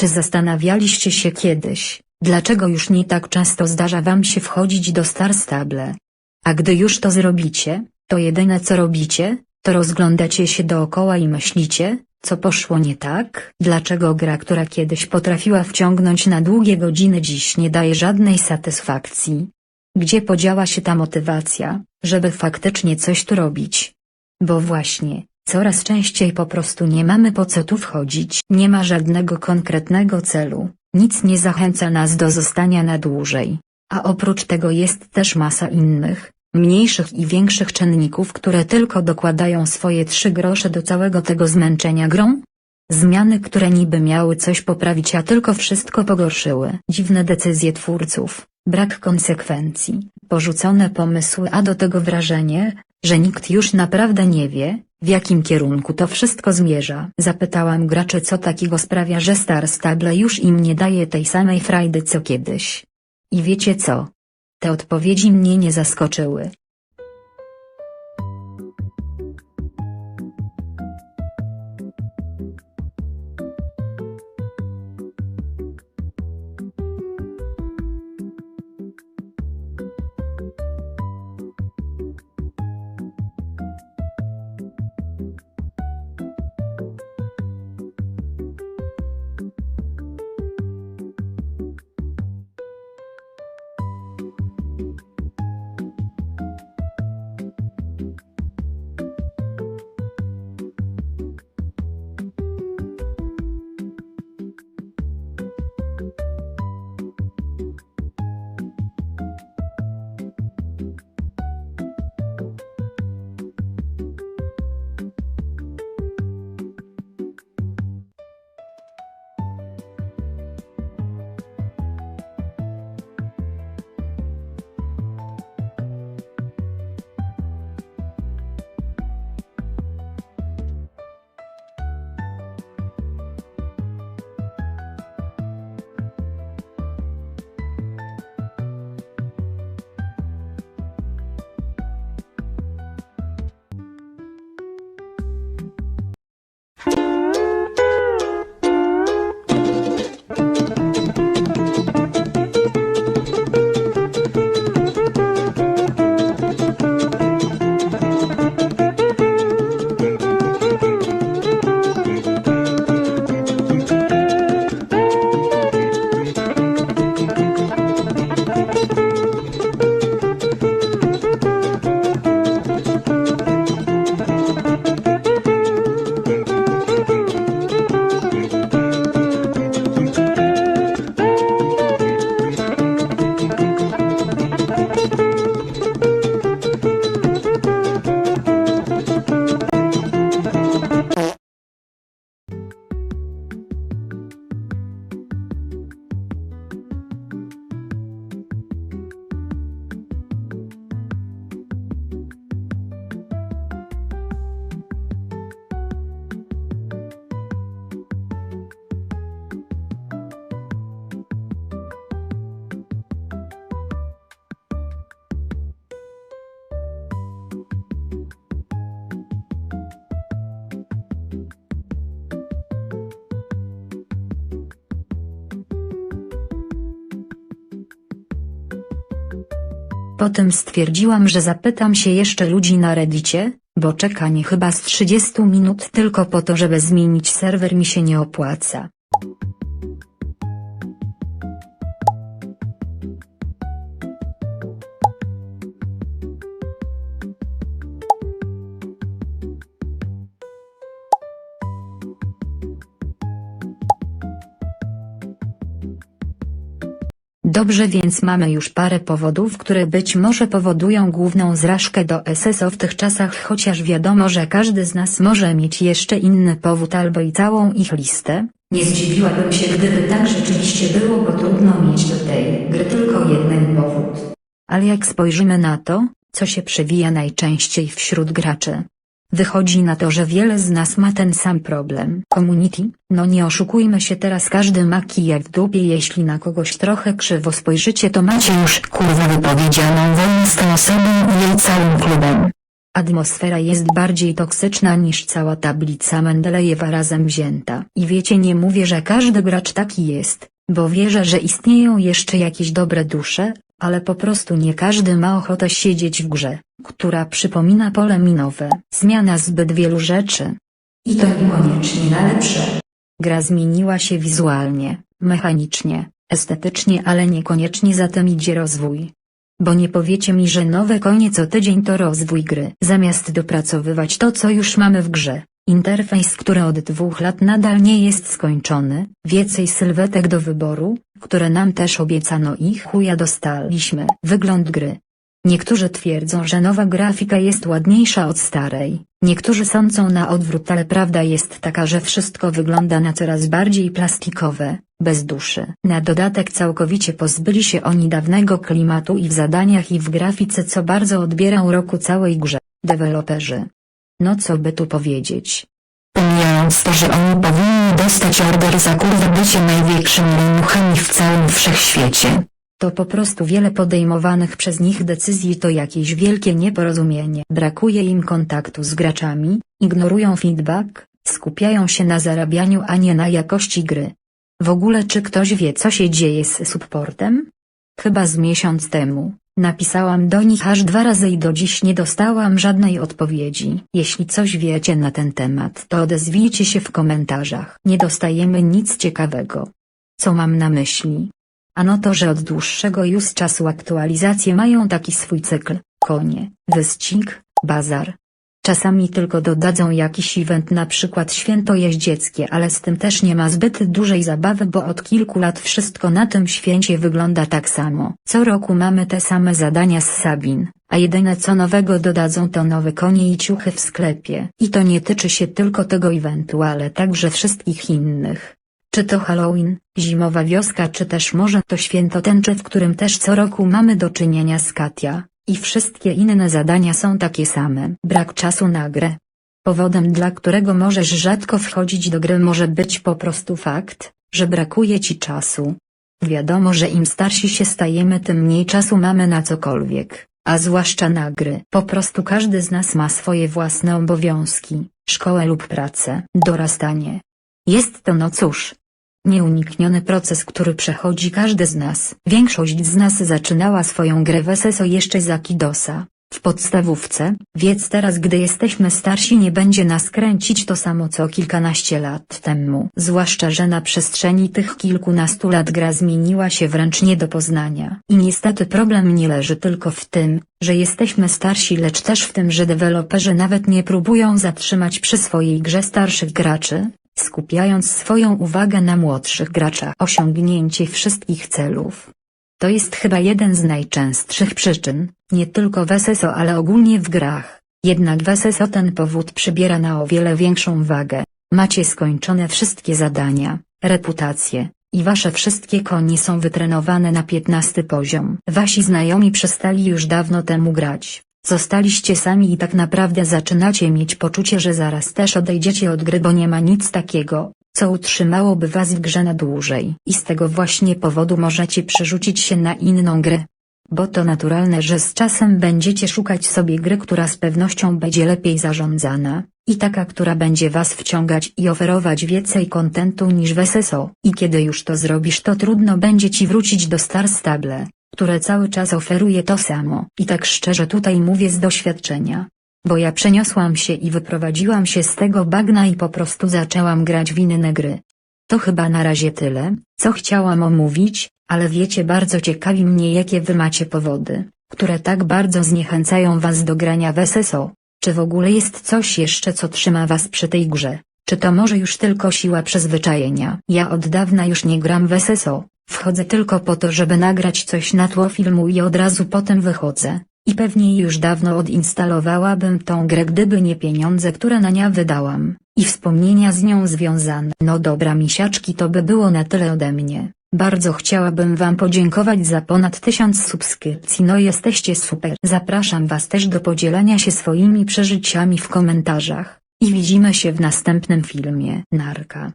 Czy zastanawialiście się kiedyś, dlaczego już nie tak często zdarza wam się wchodzić do Star Stable? A gdy już to zrobicie, to jedyne co robicie, to rozglądacie się dookoła i myślicie, co poszło nie tak? Dlaczego gra, która kiedyś potrafiła wciągnąć na długie godziny dziś nie daje żadnej satysfakcji? Gdzie podziała się ta motywacja, żeby faktycznie coś tu robić? Bo właśnie, coraz częściej po prostu nie mamy po co tu wchodzić. Nie ma żadnego konkretnego celu, nic nie zachęca nas do zostania na dłużej. A oprócz tego jest też masa innych, mniejszych i większych czynników, które tylko dokładają swoje trzy grosze do całego tego zmęczenia grą. Zmiany, które niby miały coś poprawić, a tylko wszystko pogorszyły. Dziwne decyzje twórców, brak konsekwencji, porzucone pomysły, a do tego wrażenie, że nikt już naprawdę nie wie, w jakim kierunku to wszystko zmierza. Zapytałam graczy, co takiego sprawia, że Star Stable już im nie daje tej samej frajdy co kiedyś. I wiecie co? Te odpowiedzi mnie nie zaskoczyły. Potem stwierdziłam, że zapytam się jeszcze ludzi na reddicie, bo czekanie chyba z 30 minut tylko po to, żeby zmienić serwer mi się nie opłaca. Dobrze więc mamy już parę powodów, które być może powodują główną zrażkę do SSO w tych czasach chociaż wiadomo, że każdy z nas może mieć jeszcze inny powód albo i całą ich listę. Nie zdziwiłabym się gdyby tak rzeczywiście było, bo trudno mieć do tej gry tylko jeden powód. Ale jak spojrzymy na to, co się przewija najczęściej wśród graczy, Wychodzi na to, że wiele z nas ma ten sam problem. Community, no nie oszukujmy się teraz każdy ma kija w dupie jeśli na kogoś trochę krzywo spojrzycie to macie już kurwa wypowiedzianą wojnę z tą osobą i jej całym klubem. Atmosfera jest bardziej toksyczna niż cała tablica Mendelejewa razem wzięta. I wiecie nie mówię, że każdy gracz taki jest, bo wierzę, że istnieją jeszcze jakieś dobre dusze, ale po prostu nie każdy ma ochotę siedzieć w grze, która przypomina pole minowe. Zmiana zbyt wielu rzeczy. I to niekoniecznie na lepsze. Gra zmieniła się wizualnie, mechanicznie, estetycznie, ale niekoniecznie za tym idzie rozwój. Bo nie powiecie mi, że nowe konie co tydzień to rozwój gry. Zamiast dopracowywać to, co już mamy w grze, interfejs, który od dwóch lat nadal nie jest skończony, więcej sylwetek do wyboru, które nam też obiecano i chuja dostaliśmy. Wygląd gry. Niektórzy twierdzą, że nowa grafika jest ładniejsza od starej, niektórzy sądzą na odwrót, ale prawda jest taka, że wszystko wygląda na coraz bardziej plastikowe, bez duszy. Na dodatek całkowicie pozbyli się oni dawnego klimatu i w zadaniach i w grafice co bardzo odbiera roku całej grze, deweloperzy. No co by tu powiedzieć. Pomijając to, że oni powinni dostać order za kurwa bycie największymi muchami w całym wszechświecie. To po prostu wiele podejmowanych przez nich decyzji to jakieś wielkie nieporozumienie. Brakuje im kontaktu z graczami, ignorują feedback, skupiają się na zarabianiu a nie na jakości gry. W ogóle czy ktoś wie co się dzieje z supportem? Chyba z miesiąc temu, napisałam do nich aż dwa razy i do dziś nie dostałam żadnej odpowiedzi. Jeśli coś wiecie na ten temat to odezwijcie się w komentarzach. Nie dostajemy nic ciekawego. Co mam na myśli? Ano to, że od dłuższego już czasu aktualizacje mają taki swój cykl, konie, wyścig, bazar. Czasami tylko dodadzą jakiś event na przykład święto jeździeckie ale z tym też nie ma zbyt dużej zabawy bo od kilku lat wszystko na tym święcie wygląda tak samo. Co roku mamy te same zadania z Sabin, a jedyne co nowego dodadzą to nowe konie i ciuchy w sklepie. I to nie tyczy się tylko tego eventu ale także wszystkich innych. Czy to Halloween, zimowa wioska czy też może to święto tęczy w którym też co roku mamy do czynienia z Katia, i wszystkie inne zadania są takie same. Brak czasu na grę. Powodem dla którego możesz rzadko wchodzić do gry może być po prostu fakt, że brakuje ci czasu. Wiadomo, że im starsi się stajemy tym mniej czasu mamy na cokolwiek, a zwłaszcza na gry. Po prostu każdy z nas ma swoje własne obowiązki, szkołę lub pracę, dorastanie. Jest to no cóż, Nieunikniony proces, który przechodzi każdy z nas. Większość z nas zaczynała swoją grę w SSO jeszcze za Kidosa, w podstawówce, więc teraz gdy jesteśmy starsi nie będzie nas kręcić to samo co kilkanaście lat temu. Zwłaszcza, że na przestrzeni tych kilkunastu lat gra zmieniła się wręcz nie do poznania. I niestety problem nie leży tylko w tym, że jesteśmy starsi lecz też w tym, że deweloperzy nawet nie próbują zatrzymać przy swojej grze starszych graczy, skupiając swoją uwagę na młodszych graczach. Osiągnięcie wszystkich celów. To jest chyba jeden z najczęstszych przyczyn, nie tylko w SSO ale ogólnie w grach. Jednak w SSO ten powód przybiera na o wiele większą wagę. Macie skończone wszystkie zadania, reputacje, i wasze wszystkie konie są wytrenowane na 15 poziom. Wasi znajomi przestali już dawno temu grać. Zostaliście sami i tak naprawdę zaczynacie mieć poczucie, że zaraz też odejdziecie od gry, bo nie ma nic takiego, co utrzymałoby was w grze na dłużej. I z tego właśnie powodu możecie przerzucić się na inną grę. Bo to naturalne, że z czasem będziecie szukać sobie gry, która z pewnością będzie lepiej zarządzana, i taka, która będzie was wciągać i oferować więcej kontentu niż w. I kiedy już to zrobisz, to trudno będzie ci wrócić do Star Stable które cały czas oferuje to samo. I tak szczerze tutaj mówię z doświadczenia. Bo ja przeniosłam się i wyprowadziłam się z tego bagna i po prostu zaczęłam grać w inne gry. To chyba na razie tyle, co chciałam omówić, ale wiecie bardzo ciekawi mnie jakie wy macie powody, które tak bardzo zniechęcają was do grania w SSO. Czy w ogóle jest coś jeszcze co trzyma was przy tej grze? Czy to może już tylko siła przyzwyczajenia? Ja od dawna już nie gram w SSO, Wchodzę tylko po to, żeby nagrać coś na tło filmu i od razu potem wychodzę. I pewnie już dawno odinstalowałabym tą grę gdyby nie pieniądze które na nią wydałam, i wspomnienia z nią związane. No dobra misiaczki to by było na tyle ode mnie. Bardzo chciałabym wam podziękować za ponad tysiąc subskrypcji no jesteście super. Zapraszam was też do podzielenia się swoimi przeżyciami w komentarzach. I widzimy się w następnym filmie. Narka.